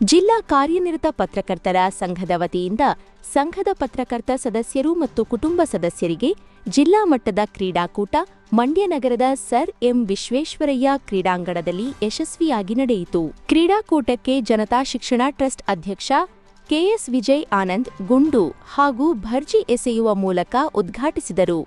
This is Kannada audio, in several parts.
ಜಿಲ್ಲಾ ಕಾರ್ಯನಿರತ ಪತ್ರಕರ್ತರ ಸಂಘದ ವತಿಯಿಂದ ಸಂಘದ ಪತ್ರಕರ್ತ ಸದಸ್ಯರು ಮತ್ತು ಕುಟುಂಬ ಸದಸ್ಯರಿಗೆ ಜಿಲ್ಲಾ ಮಟ್ಟದ ಕ್ರೀಡಾಕೂಟ, ಮಂಡ್ಯ ನಗರದ ಸರ್ ಎಂ ವಿಶ್ವೇಶ್ವರಯ್ಯ ಕ್ರೀಡಾಂಗಣದಲ್ಲಿ ಯಶಸ್ವಿಯಾಗಿ ನಡೆಯಿತು. ಕ್ರೀಡಾಕೂಟಕ್ಕೆ ಜನತಾ ಶಿಕ್ಷಣ ಟ್ರಸ್ಟ್ ಅಧ್ಯಕ್ಷ ಕೆಎಸ್ ವಿಜಯ್ ಆನಂದ್ ಗುಂಡು ಹಾಗೂ ಭರ್ಜಿ ಎಸೆಯುವ ಮೂಲಕ ಉದ್ಘಾಟಿಸಿದರು.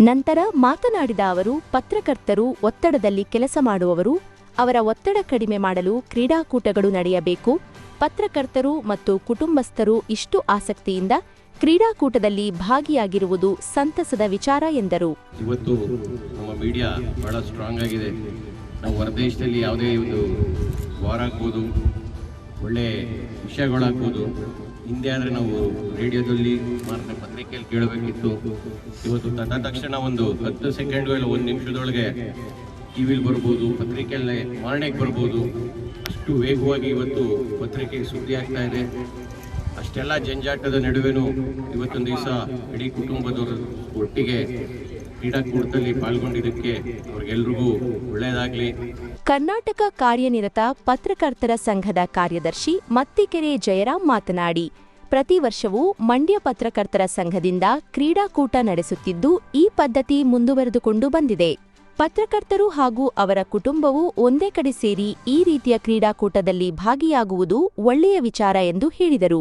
ನಂತರ ಮಾತನಾಡಿದ ಅವರು ಪತ್ರಕರ್ತರು ಒತ್ತಡದಲ್ಲಿ ಕೆಲಸ ಮಾಡುವವರು ಅವರ ಒತ್ತಡ ಕಡಿಮೆ ಮಾಡಲು ಕ್ರೀಡಾಕೂಟಗಳು ನಡೆಯಬೇಕು. ಪತ್ರಕರ್ತರು ಮತ್ತು ಕುಟುಂಬಸ್ಥರು ಇಷ್ಟು ಆಸಕ್ತಿಯಿಂದ ಕ್ರೀಡಾಕೂಟದಲ್ಲಿ ಭಾಗಿಯಾಗಿರುವುದು ಸಂತಸದ ವಿಚಾರ ಎಂದರು. ಇವತ್ತು ನಮ್ಮ ಮೀಡಿಯಾ ಬಹಳ ಸ್ಟ್ರಾಂಗ್ ಆಗಿದೆ. ನಾವು ಹೊರದೇಶದಲ್ಲಿ ಯಾವುದೇ ಒಂದು ವಾರ ಆಗ್ಬೋದು ಒಳ್ಳೆ ವಿಷಯಗಳಾಗ್ಬೋದು. ಹಿಂದೆ ಆದರೆ ನಾವು ರೇಡಿಯೋದಲ್ಲಿ ಮಾರ್ನೆ ಪತ್ರಿಕೆಯಲ್ಲಿ ಕೇಳಬೇಕಿತ್ತು. ಇವತ್ತು ತನ್ನ ತಕ್ಷಣ ಒಂದು ಹತ್ತು ಸೆಕೆಂಡ್ಗಳು ಒಂದು ನಿಮಿಷದೊಳಗೆ ಟಿ ವಿಲಿ ಬರ್ಬೋದು, ಪತ್ರಿಕೆಯಲ್ಲಿ ಮಾರಣೆಗೆ ಬರ್ಬೋದು. ಅಷ್ಟು ವೇಗವಾಗಿ ಇವತ್ತು ಪತ್ರಿಕೆ ಸುದ್ದಿ ಆಗ್ತಾ ಇದೆ. ಅಷ್ಟೆಲ್ಲ ಜಂಜಾಟದ ನಡುವೆನೂ ಇವತ್ತೊಂದು ದಿವಸ ಇಡೀ ಕುಟುಂಬದವರು ಒಟ್ಟಿಗೆ ಕ್ರೀಡಾಕೂಟದಲ್ಲಿ ಪಾಲ್ಗೊಂಡಿದ್ದಕ್ಕೆ ಅವ್ರಿಗೆಲ್ರಿಗೂ ಒಳ್ಳೆಯದಾಗಲಿ. ಕರ್ನಾಟಕ ಕಾರ್ಯನಿರತ ಪತ್ರಕರ್ತರ ಸಂಘದ ಕಾರ್ಯದರ್ಶಿ ಮತ್ತಿಕೆರೆ ಜಯರಾಮ್ ಮಾತನಾಡಿ ಪ್ರತಿ ವರ್ಷವೂ ಮಂಡ್ಯ ಪತ್ರಕರ್ತರ ಸಂಘದಿಂದ ಕ್ರೀಡಾಕೂಟ ನಡೆಸುತ್ತಿದ್ದು ಈ ಪದ್ಧತಿ ಮುಂದುವರೆದುಕೊಂಡು ಬಂದಿದೆ. ಪತ್ರಕರ್ತರು ಹಾಗೂ ಅವರ ಕುಟುಂಬವು ಒಂದೇ ಕಡೆ ಸೇರಿ ಈ ರೀತಿಯ ಕ್ರೀಡಾಕೂಟದಲ್ಲಿ ಭಾಗಿಯಾಗುವುದು ಒಳ್ಳೆಯ ವಿಚಾರ ಎಂದು ಹೇಳಿದರು.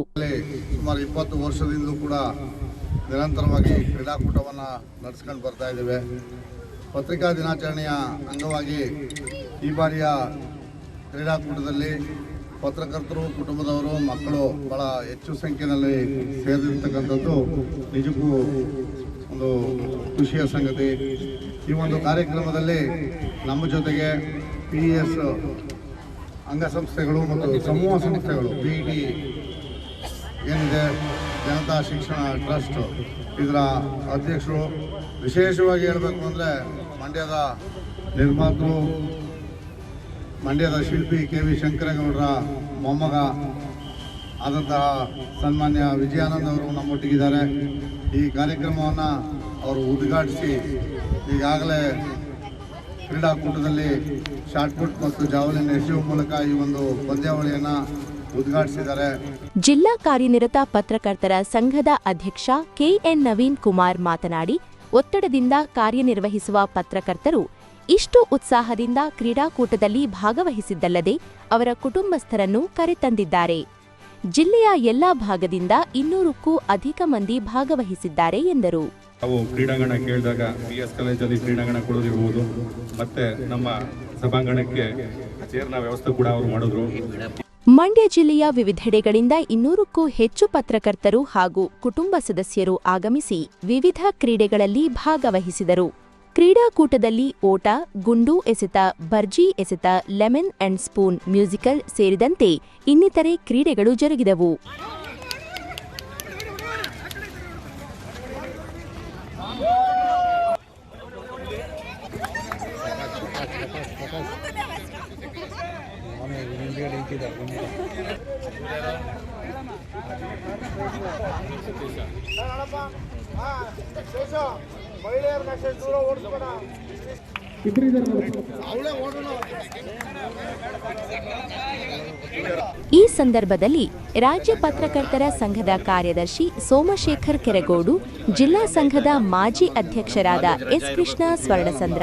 ಸುಮಾರು ಇಪ್ಪತ್ತು ವರ್ಷದಿಂದಲೂ ಕೂಡ ನಿರಂತರವಾಗಿ ಕ್ರೀಡಾಕೂಟವನ್ನು ನಡೆಸ್ಕೊಂಡು ಬರ್ತಾ ಇದ್ದೇವೆ. ಪತ್ರಿಕಾ ದಿನಾಚರಣೆಯ ಅಂಗವಾಗಿ ಈ ಬಾರಿಯ ಕ್ರೀಡಾಕೂಟದಲ್ಲಿ ಪತ್ರಕರ್ತರು, ಕುಟುಂಬದವರು, ಮಕ್ಕಳು ಬಹಳ ಹೆಚ್ಚು ಸಂಖ್ಯೆಯಲ್ಲಿ ಸೇರಿರ್ತಕ್ಕಂಥದ್ದು ನಿಜಕ್ಕೂ ಒಂದು ಖುಷಿಯ ಸಂಗತಿ. ಈ ಒಂದು ಕಾರ್ಯಕ್ರಮದಲ್ಲಿ ನಮ್ಮ ಜೊತೆಗೆ ಪಿ ಎಸ್ ಅಂಗಸಂಸ್ಥೆಗಳು ಮತ್ತು ಸಮೂಹ ಸಂಸ್ಥೆಗಳು, ಬಿ ಡಿ ಏನಿದೆ ಜನತಾ ಶಿಕ್ಷಣ ಟ್ರಸ್ಟ್ ಇದರ ಅಧ್ಯಕ್ಷರು. ವಿಶೇಷವಾಗಿ ಹೇಳಬೇಕು ಅಂದರೆ ಮಂಡ್ಯದ ನಿರ್ಮಾತೃ, ಮಂಡ್ಯದ ಶಿಲ್ಪಿ ಕೆ ವಿ ಶಂಕರೇಗೌಡರ ಮೊಮ್ಮಗ ಆದಂತಹ ಸನ್ಮಾನ್ಯ ವಿಜಯಾನಂದ್ ಅವರು ನಮ್ಮೊಟ್ಟಿಗಿದ್ದಾರೆ. ಈ ಕಾರ್ಯಕ್ರಮವನ್ನು ಅವರು ಉದ್ಘಾಟಿಸಿ ಈಗಾಗಲೇ ಕ್ರೀಡಾಕೂಟದಲ್ಲಿ ಶಾರ್ಟ್ಪುಟ್ ಮತ್ತು ಜಾವಲಿನ್ ಎಸೆಯುವ ಮೂಲಕ ಈ ಒಂದು ಪಂದ್ಯಾವಳಿಯನ್ನು ಉದ್ಘಾಟಿಸಿದ್ದಾರೆ. ಜಿಲ್ಲಾ ಕಾರ್ಯನಿರತ ಪತ್ರಕರ್ತರ ಸಂಘದ ಅಧ್ಯಕ್ಷ ಕೆಎನ್ ನವೀನ್ ಕುಮಾರ್ ಮಾತನಾಡಿ ಒತ್ತಡದಿಂದ ಕಾರ್ಯನಿರ್ವಹಿಸುವ ಪತ್ರಕರ್ತರು ಇಷ್ಟು ಉತ್ಸಾಹದಿಂದ ಕ್ರೀಡಾಕೂಟದಲ್ಲಿ ಭಾಗವಹಿಸಿದ್ದಲ್ಲದೆ ಅವರ ಕುಟುಂಬಸ್ಥರನ್ನು ಕರೆತಂದಿದ್ದಾರೆ. ಜಿಲ್ಲೆಯ ಎಲ್ಲಾ ಭಾಗದಿಂದ ಇನ್ನೂರಕ್ಕೂ ಅಧಿಕ ಮಂದಿ ಭಾಗವಹಿಸಿದ್ದಾರೆ ಎಂದರು. ನಾವು ಕ್ರೀಡಾಂಗಣ ಕೇಳಿದಾಗ ಬಿ ಎಸ್ ಕಾಲೇಜಲ್ಲಿ ಕ್ರೀಡಾಂಗಣ ಕೊಡೋದಿರ್ಬೋದು ಮತ್ತೆ ನಮ್ಮ ಸಭಾಂಗಣಕ್ಕೆ ಚೇರ್ನ ವ್ಯವಸ್ಥೆ ಕೂಡ ಅವರು ಮಾಡಿದ್ರು. ಮಂಡ್ಯ ಜಿಲ್ಲೆಯ ವಿವಿಧೆಡೆಗಳಿಂದ ಇನ್ನೂರಕ್ಕೂ ಹೆಚ್ಚು ಪತ್ರಕರ್ತರು ಹಾಗೂ ಕುಟುಂಬ ಸದಸ್ಯರು ಆಗಮಿಸಿ ವಿವಿಧ ಕ್ರೀಡೆಗಳಲ್ಲಿ ಭಾಗವಹಿಸಿದರು. ಕ್ರೀಡಾಕೂಟದಲ್ಲಿ ಓಟ, ಗುಂಡು ಎಸೆತ, ಬರ್ಜಿ ಎಸೆತ, ಲೆಮನ್ ಅಂಡ್ ಸ್ಪೂನ್ ಮ್ಯೂಸಿಕಲ್ ಸೇರಿದಂತೆ ಇನ್ನಿತರೆ ಕ್ರೀಡೆಗಳು ಜರುಗಿದವು. ಈ ಸಂದರ್ಭದಲ್ಲಿ ರಾಜ್ಯ ಪತ್ರಕರ್ತರ ಸಂಘದ ಕಾರ್ಯದರ್ಶಿ ಸೋಮಶೇಖರ್ ಕೆರೆಗೋಡು, ಜಿಲ್ಲಾ ಸಂಘದ ಮಾಜಿ ಅಧ್ಯಕ್ಷರಾದ ಎಸ್ ಕೃಷ್ಣ ಸ್ವರ್ಣಸಂದ್ರ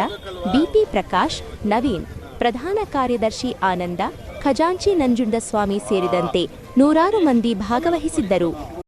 ಬಿಪಿ ಪ್ರಕಾಶ್, ನವೀನ್, ಪ್ರಧಾನ ಕಾರ್ಯದರ್ಶಿ ಆನಂದ ಖಜಾಂಚಿ ನಂಜುಂಡಸ್ವಾಮಿ ಸೇರಿದಂತೆ ನೂರಾರು ಮಂದಿ ಭಾಗವಹಿಸಿದ್ದರು.